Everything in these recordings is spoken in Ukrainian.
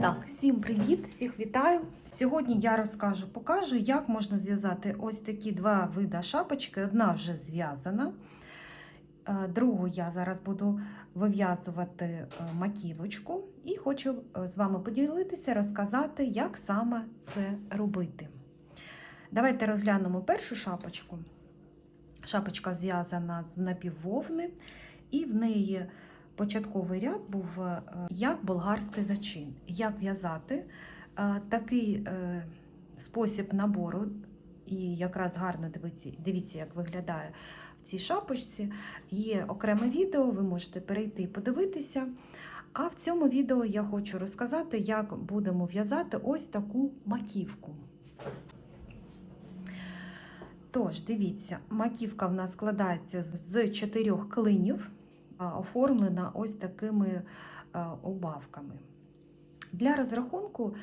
Так, всім привіт, всіх вітаю. Сьогодні я розкажу, покажу, як можна зв'язати ось такі два вида шапочки. Одна вже зв'язана, е, другу я зараз буду вив'язувати е, маківочку і хочу е, з вами поділитися, розказати, як саме це робити. Давайте розглянемо першу шапочку. Шапочка зв'язана з напіввовни, і в неї початковий ряд був е, як болгарський зачин. Як в'язати Е, такий е, спосіб набору, і якраз гарно дивіться, дивіться, як виглядає в цій шапочці. Є окреме відео, ви можете перейти і подивитися. А в цьому відео я хочу розказати, як будемо в'язати ось таку маківку. Тож, дивіться, маківка в нас складається з чотирьох клинів, оформлена ось такими обавками. Для розрахунку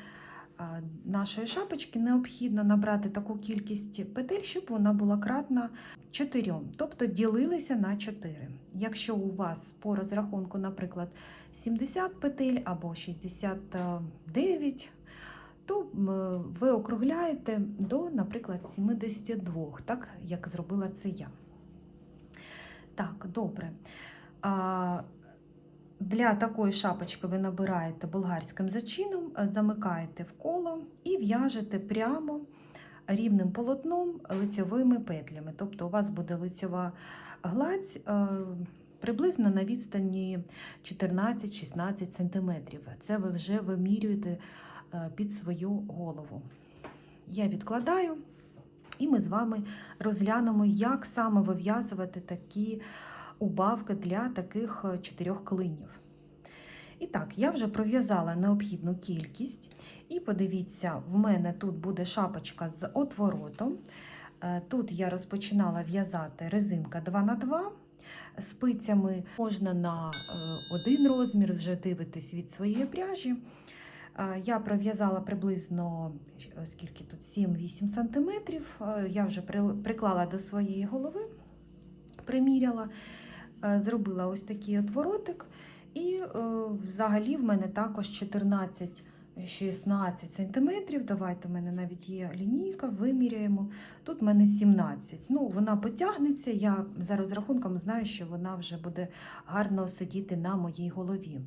нашої шапочки необхідно набрати таку кількість петель, щоб вона була кратна 4, тобто ділилися на 4. Якщо у вас по розрахунку, наприклад, 70 петель або 69, то ви округляєте до, наприклад, 72, так як зробила це я. Так, добре. Для такої шапочки ви набираєте болгарським зачином, е, замикаєте в коло і в'яжете прямо рівним полотном лицьовими петлями. Тобто у вас буде лицьова гладь е, приблизно на відстані 14-16 см. Це ви вже вимірюєте е, під свою голову. Я відкладаю, і ми з вами розглянемо, як саме вив'язувати такі убавки для таких е, чотирьох клинів. І так, я вже пров'язала необхідну кількість. І подивіться, в мене тут буде шапочка з отворотом. Е, Тут я розпочинала в'язати резинка 2х2. Спицями можна на е, один розмір, вже дивитись від своєї пряжі. Я пров'язала приблизно скільки тут 7-8 см. Я вже приклала до своєї голови, приміряла, зробила ось такий отворотик. І е, взагалі в мене також 14 16 см. Давайте в мене навіть є лінійка, виміряємо. Тут в мене 17. Ну, вона потягнеться. Я за розрахунком знаю, що вона вже буде гарно сидіти на моїй голові.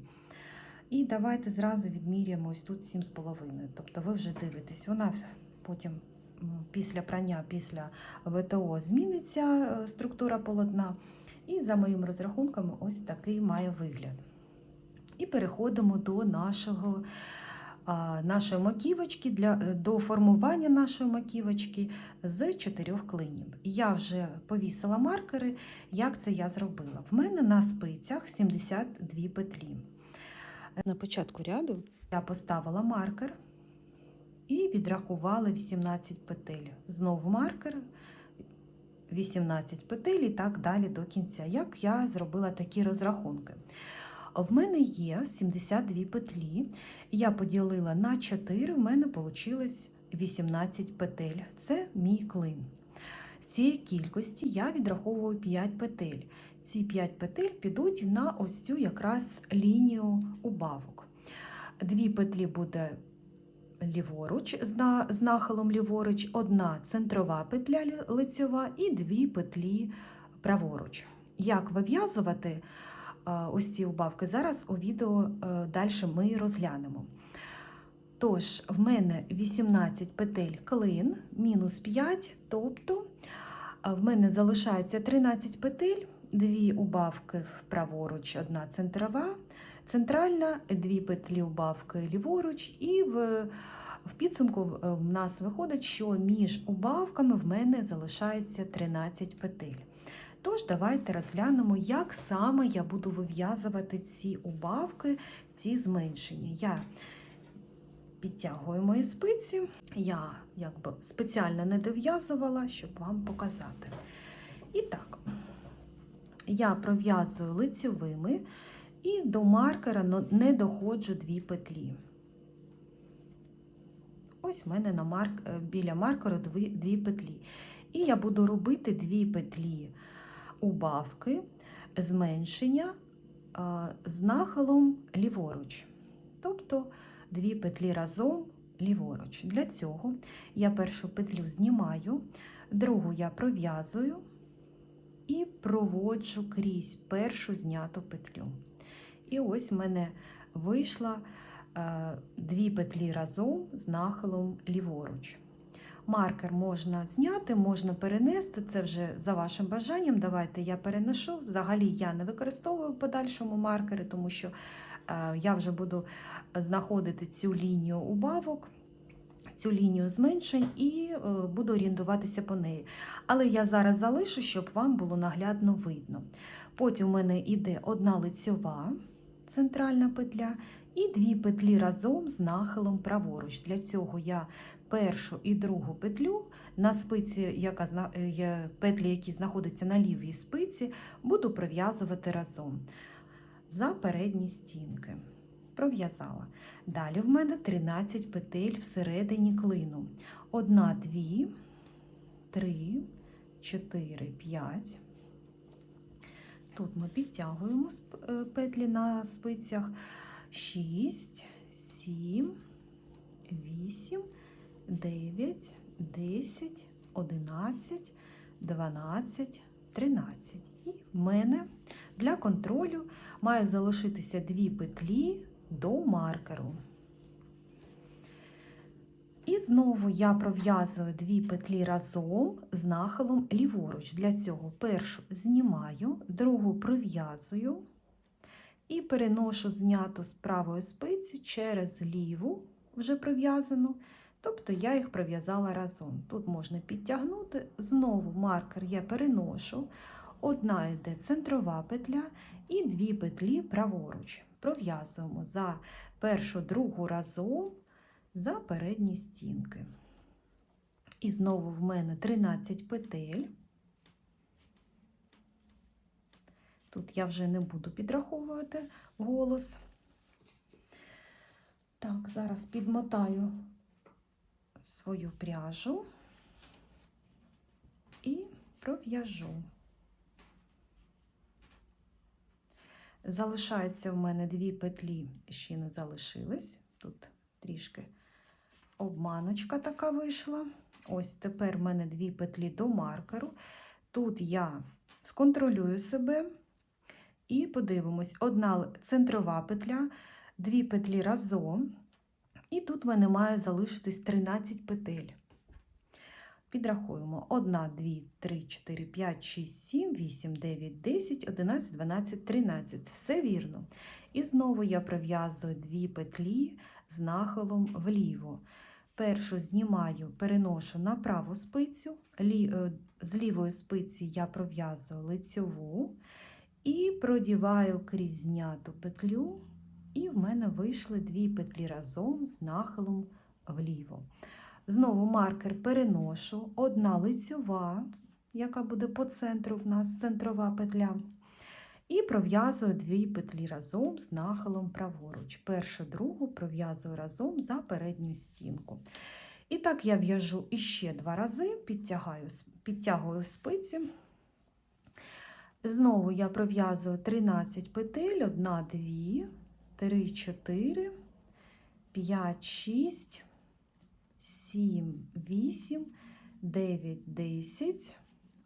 І давайте зразу відміряємо ось тут 7,5. Тобто ви вже дивитесь, вона потім після прання, після ВТО зміниться е, структура полотна. І за моїм розрахунком, ось такий має вигляд. І переходимо до нашого, нашої маківочки, для, е, до формування нашої маківочки з чотирьох клинів. Я вже повісила маркери, як це я зробила. В мене на спицях 72 петлі. На початку ряду я поставила маркер і відрахувала 18 петель. Знову маркер, 18 петель і так далі до кінця. Як я зробила такі розрахунки? В мене є 72 петлі, я поділила на 4, в мене вийшло 18 петель. Це мій клин. З цієї кількості я відраховую 5 петель. Ці 5 петель підуть на ось цю якраз лінію убавок. Дві петлі буде ліворуч з нахилом ліворуч, одна центрова петля лицьова і дві петлі праворуч. Як вив'язувати е, ось ці убавки, зараз у відео далі ми розглянемо. Тож, в мене 18 петель клин, мінус 5, тобто е, в мене залишається 13 петель, дві убавки праворуч, одна центрова, центральна, дві петлі убавки ліворуч, і в, в підсумку в нас виходить, що між убавками в мене залишається 13 петель. Тож, давайте розглянемо, як саме я буду вив'язувати ці убавки, ці зменшення. Я підтягую мої спиці, я якби спеціально не дов'язувала, щоб вам показати. І так, я пров'язую лицьовими і до маркера не доходжу дві петлі. Ось в мене на марк... е, біля маркера дві, дві петлі. І я буду робити дві петлі убавки, зменшення з нахилом ліворуч, тобто дві петлі разом ліворуч. Для цього я першу петлю знімаю, другу я пров'язую і проводжу крізь першу зняту петлю. І ось в мене вийшла е, дві петлі разом з нахилом ліворуч. Маркер можна зняти, можна перенести, це вже за вашим бажанням. Давайте я переношу. Взагалі я не використовую в подальшому маркери, тому що е, я вже буду знаходити цю лінію убавок, цю лінію зменшень і е, буду орієнтуватися по неї. Але я зараз залишу, щоб вам було наглядно видно. Потім у мене йде одна лицьова центральна петля і дві петлі разом з нахилом праворуч. Для цього я першу і другу петлю на спиці, яка е, петлі, які знаходяться на лівій спиці, буду пров'язувати разом за передні стінки. Пров'язала. Далі в мене 13 петель всередині клину. Одна, дві, три, чотири, п'ять. Тут ми підтягуємо е, петлі на спицях. 6, 7, 8, 9, 10, 11, 12, 13. І в мене для контролю має залишитися дві петлі до маркеру. І знову я пров'язую дві петлі разом з нахилом ліворуч. Для цього першу знімаю, другу пров'язую і переношу зняту з правої спиці через ліву, вже пров'язану, тобто я їх пров'язала разом. Тут можна підтягнути, знову маркер я переношу, одна йде центрова петля і дві петлі праворуч. Пров'язуємо за першу другу разом за передні стінки. І знову в мене 13 петель. Тут я вже не буду підраховувати голос. Так, зараз підмотаю свою пряжу і пров'яжу. Залишається в мене дві петлі, ще не залишились. Тут трішки обманочка така вийшла. Ось тепер в мене дві петлі до маркеру. Тут я сконтролюю себе і подивимось: одна центрова петля, дві петлі разом. І тут в мене має залишитись 13 петель. Підрахуємо: 1, 2, 3, 4, 5, 6, 7, 8, 9, 10, 11, 12, 13. Все вірно. І знову я пров'язую дві петлі з нахилом вліво. Першу знімаю, переношу на праву спицю, е, з лівої спиці я пров'язую лицьову і продіваю крізь зняту петлю, і в мене вийшли дві петлі разом з нахилом вліво. Знову маркер переношу, одна лицьова, яка буде по центру в нас центрова петля. І пров'язую дві петлі разом з нахилом праворуч. Першу, другу пров'язую разом за передню стінку. І так я в'яжу іще два рази, підтягаю, підтягую спиці. Знову я пров'язую 13 петель, 1, 2, 3, 4, 5, 6, 7, 8, 9, 10,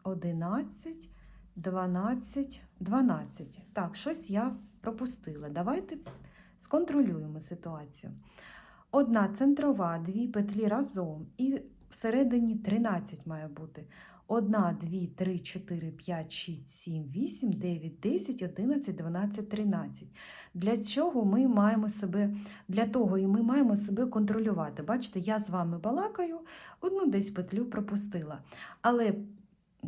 11, 12, 12. Так, щось я пропустила. Давайте сконтролюємо ситуацію. Одна центрова, дві петлі разом, і всередині 13 має бути. 1, 2, 3, 4, 5, 6, 7, 8, 9, 10, 11, 12, 13. Для чого ми маємо себе, для того і ми маємо себе контролювати. Бачите, я з вами балакаю, одну десь петлю пропустила. Але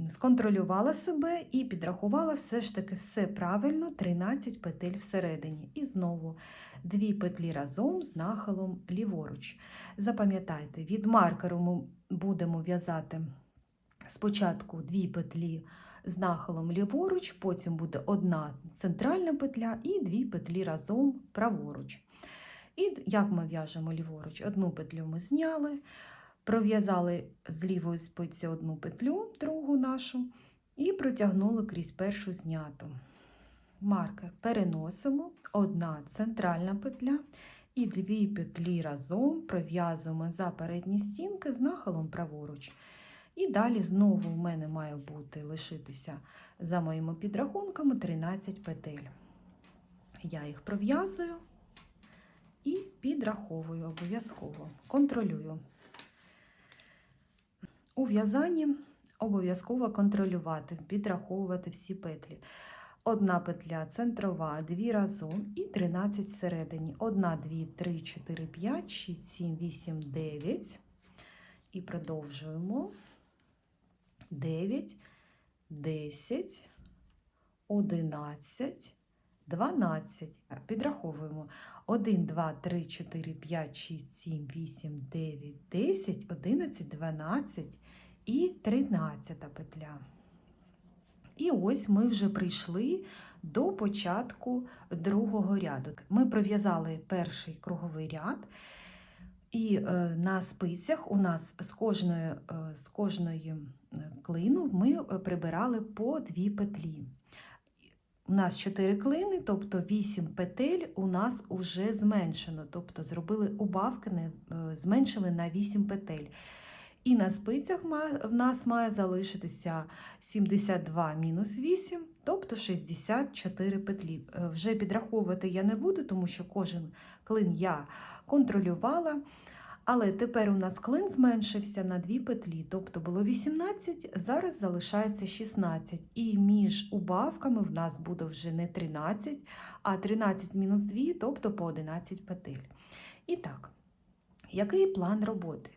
сконтролювала себе і підрахувала все ж таки все правильно, 13 петель всередині. І знову дві петлі разом з нахилом ліворуч. Запам'ятайте, від маркеру ми будемо в'язати спочатку дві петлі з нахилом ліворуч, потім буде одна центральна петля і дві петлі разом праворуч. І як ми в'яжемо ліворуч? Одну петлю ми зняли, пров'язали з лівої спиці одну петлю, другу нашу, і протягнули крізь першу зняту. маркер переносимо, одна центральна петля і дві петлі разом пров'язуємо за передні стінки з нахилом праворуч. І далі знову у мене має бути лишитися за моїми підрахунками 13 петель. Я їх пров'язую і підраховую обов'язково, контролюю. У в'язанні обов'язково контролювати, підраховувати всі петлі. Одна петля центрова, дві разом і 13 всередині. Одна, дві, три, чотири, п'ять, шість, сім, вісім, дев'ять. І продовжуємо. 9, 10, 11, 12. Підраховуємо. 1, 2, 3, 4, 5, 6, 7, 8, 9, 10, 11, 12 і 13 петля. І ось ми вже прийшли до початку другого ряду. Ми пров'язали перший круговий ряд, і е, на спицях у нас з кожної, е, з кожної е, клину ми прибирали по дві петлі. У нас 4 клини, тобто 8 петель у нас вже зменшено, тобто зробили убавки, зменшили на 8 петель. І на спицях в нас має залишитися 72 мінус 8, тобто 64 петлі. Е, Вже підраховувати я не буду, тому що кожен клин я контролювала. Але тепер у нас клин зменшився на 2 петлі, тобто було 18, зараз залишається 16. І між убавками в нас буде вже не 13, а 13 мінус 2, тобто по 11 петель. І так, який план роботи?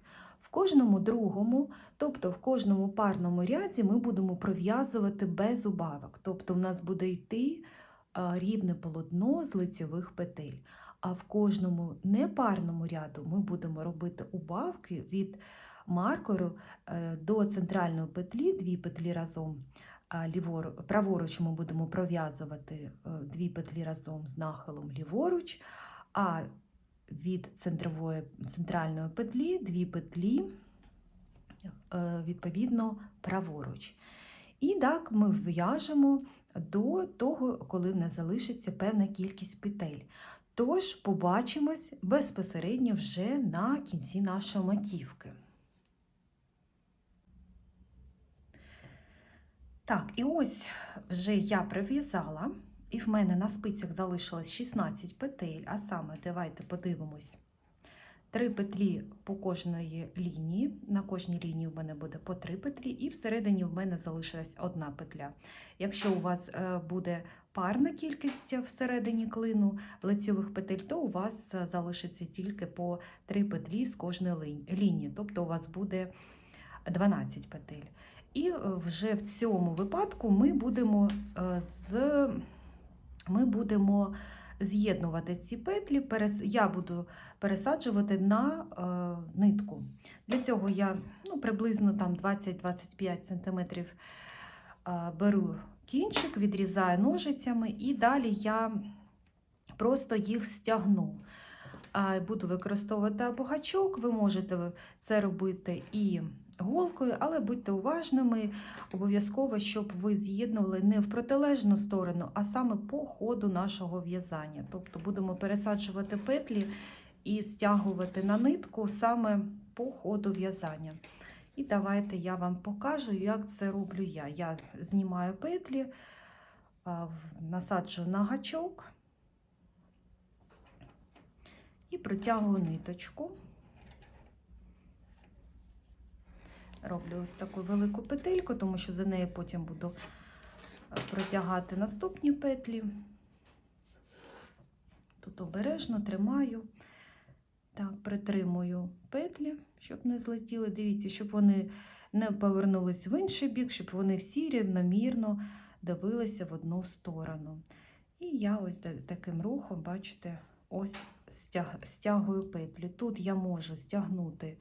В кожному другому, тобто в кожному парному ряді, ми будемо пров'язувати без убавок. Тобто в нас буде йти рівне полотно з лицьових петель. А в кожному непарному ряду ми будемо робити убавки від маркеру е, до центральної петлі, дві петлі разом. Праворуч ми будемо пров'язувати е, дві петлі разом з нахилом ліворуч, а від центрової центральної петлі дві петлі е, відповідно праворуч. І так ми в'яжемо до того, коли нас залишиться певна кількість петель. Тож побачимось безпосередньо вже на кінці нашої маківки. Так, і ось вже я прив'язала, і в мене на спицях залишилось 16 петель, а саме давайте подивимось. Три петлі по кожної лінії. На кожній лінії в мене буде по три петлі, і всередині в мене залишилась одна петля. Якщо у вас е, буде парна кількість всередині клину лицьових петель, то у вас е, залишиться тільки по три петлі з кожної лінії, тобто у вас буде 12 петель. І е, вже в цьому випадку ми будемо з ми будемо з'єднувати ці петлі. Я буду пересаджувати на е, нитку. Для цього я ну, приблизно там 20-25 см е, беру кінчик, відрізаю ножицями, і далі я просто їх стягну. Буду використовувати або гачок, ви можете це робити і голкою, але будьте уважними, обов'язково, щоб ви з'єднували не в протилежну сторону, а саме по ходу нашого в'язання. Тобто будемо пересаджувати петлі і стягувати на нитку саме по ходу в'язання. І давайте я вам покажу, як це роблю я. Я знімаю петлі, насаджую на гачок і протягую ниточку. Роблю ось таку велику петельку, тому що за нею потім буду е, протягати наступні петлі. Тут обережно тримаю. Так, притримую петлі, щоб не злетіли. Дивіться, щоб вони не повернулись в інший бік, щоб вони всі рівномірно дивилися в одну сторону. І я ось таким рухом, бачите, ось стягую петлі. Тут я можу стягнути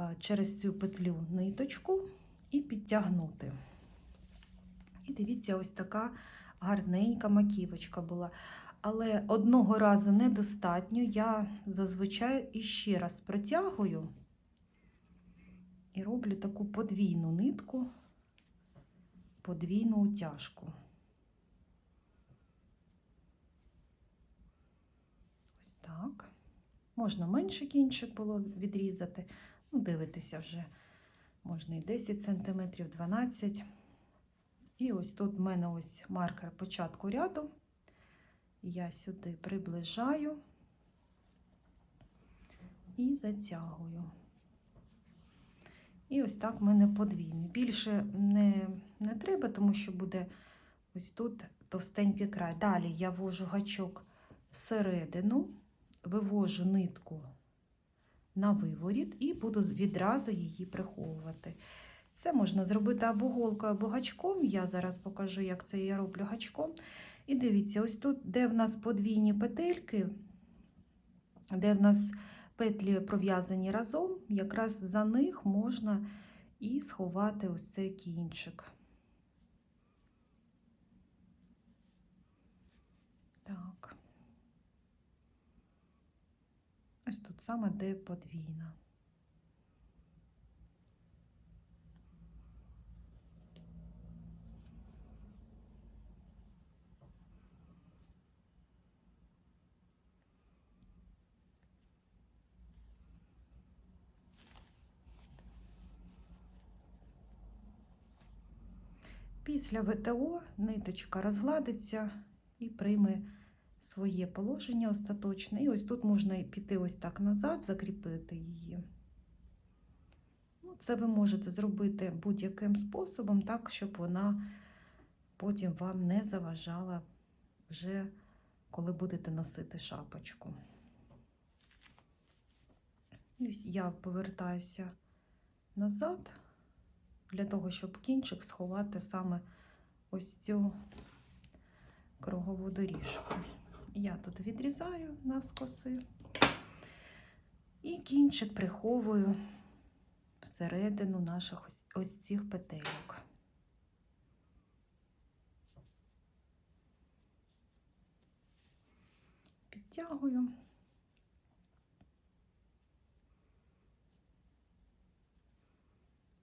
Е, через цю петлю ниточку і підтягнути. І дивіться, ось така гарненька маківочка була. Але одного разу недостатньо, я зазвичай іще раз протягую і роблю таку подвійну нитку, подвійну утяжку. Ось так. Можна менше кінчик було відрізати, Ну, дивитися вже. Можна і 10 см, 12 І ось тут в мене ось маркер початку ряду. Я сюди приближаю і затягую. І ось так в мене подвійний. Більше не, не треба, тому що буде ось тут товстенький край. Далі я ввожу гачок всередину, вивожу нитку на виворіт і буду відразу її приховувати. Це можна зробити або голкою, або гачком. Я зараз покажу, як це я роблю гачком. І дивіться, ось тут, де в нас подвійні петельки, де в нас петлі пров'язані разом, якраз за них можна і сховати ось цей кінчик. Так. Ось тут саме де подвійна. Після ВТО ниточка розгладиться і прийме своє положення остаточне. І ось тут можна піти ось так назад, закріпити її. Ну, Це ви можете зробити будь-яким способом, так, щоб вона потім вам не заважала вже, коли будете носити шапочку. Ось я повертаюся назад для того, щоб кінчик сховати саме ось цю кругову доріжку. Я тут відрізаю навскоси і кінчик приховую всередину наших ось, ось цих петельок. Підтягую.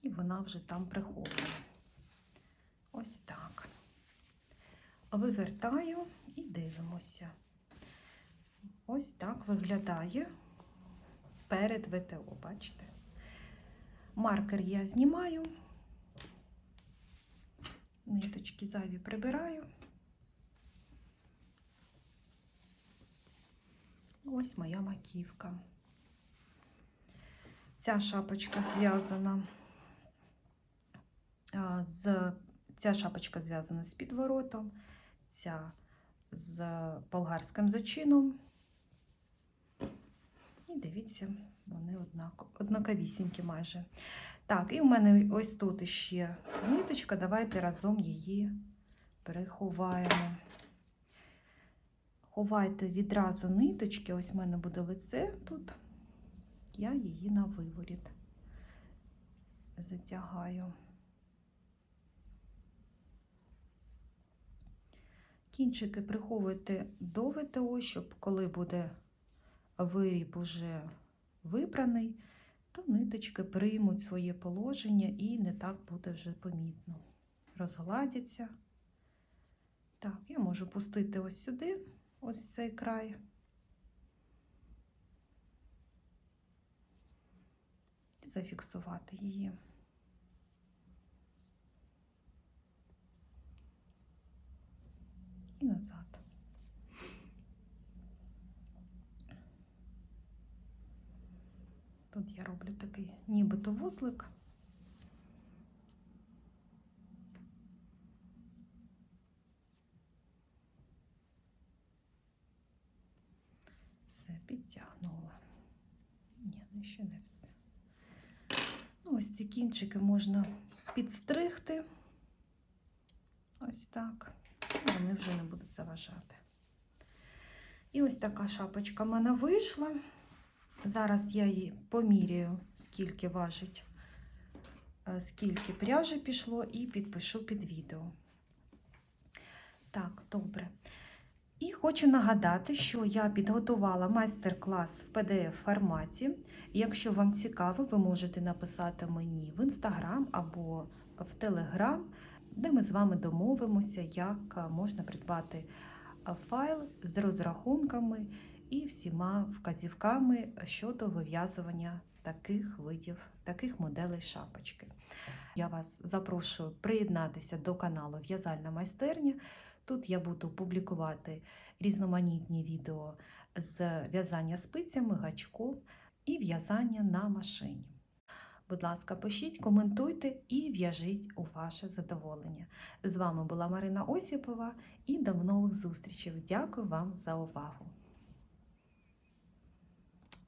І вона вже там прихована. Ось так. Вивертаю і дивимося. Ось так виглядає перед ВТО, бачите? Маркер я знімаю, ниточки зайві прибираю. Ось моя маківка. Ця шапочка зв'язана з ця шапочка зв'язана з підворотом, ця з болгарським зачином. І дивіться, вони однакові, однаковісінькі майже. Так, і в мене ось тут ще ниточка. Давайте разом її переховаємо. Ховайте відразу ниточки, ось в мене буде лице тут, я її на виворіт затягаю. Кінчики приховуйте до ВТО, щоб коли буде виріб уже випраний, то ниточки приймуть своє положення і не так буде вже помітно. Розгладяться. Так, я можу пустити ось сюди, ось цей край. І зафіксувати її. і назад. Тут я роблю такий нібито вузлик. Все, підтягнула. Ні, ну ще не все. Ну, ось ці кінчики можна підстригти. Ось так вони вже не будуть заважати. І ось така шапочка в мене вийшла. Зараз я її поміряю, скільки важить, е, скільки пряжі пішло, і підпишу під відео. Так, добре. І хочу нагадати, що я підготувала майстер-клас в PDF форматі. Якщо вам цікаво, ви можете написати мені в інстаграм або в телеграм де ми з вами домовимося, як можна придбати файл з розрахунками і всіма вказівками щодо вив'язування таких видів, таких моделей шапочки. Я вас запрошую приєднатися до каналу В'язальна майстерня. Тут я буду публікувати різноманітні відео з в'язання спицями, гачком і в'язання на машині. Будь ласка, пишіть, коментуйте і в'яжіть у ваше задоволення. З вами була Марина Осіпова і до нових зустрічей. Дякую вам за увагу!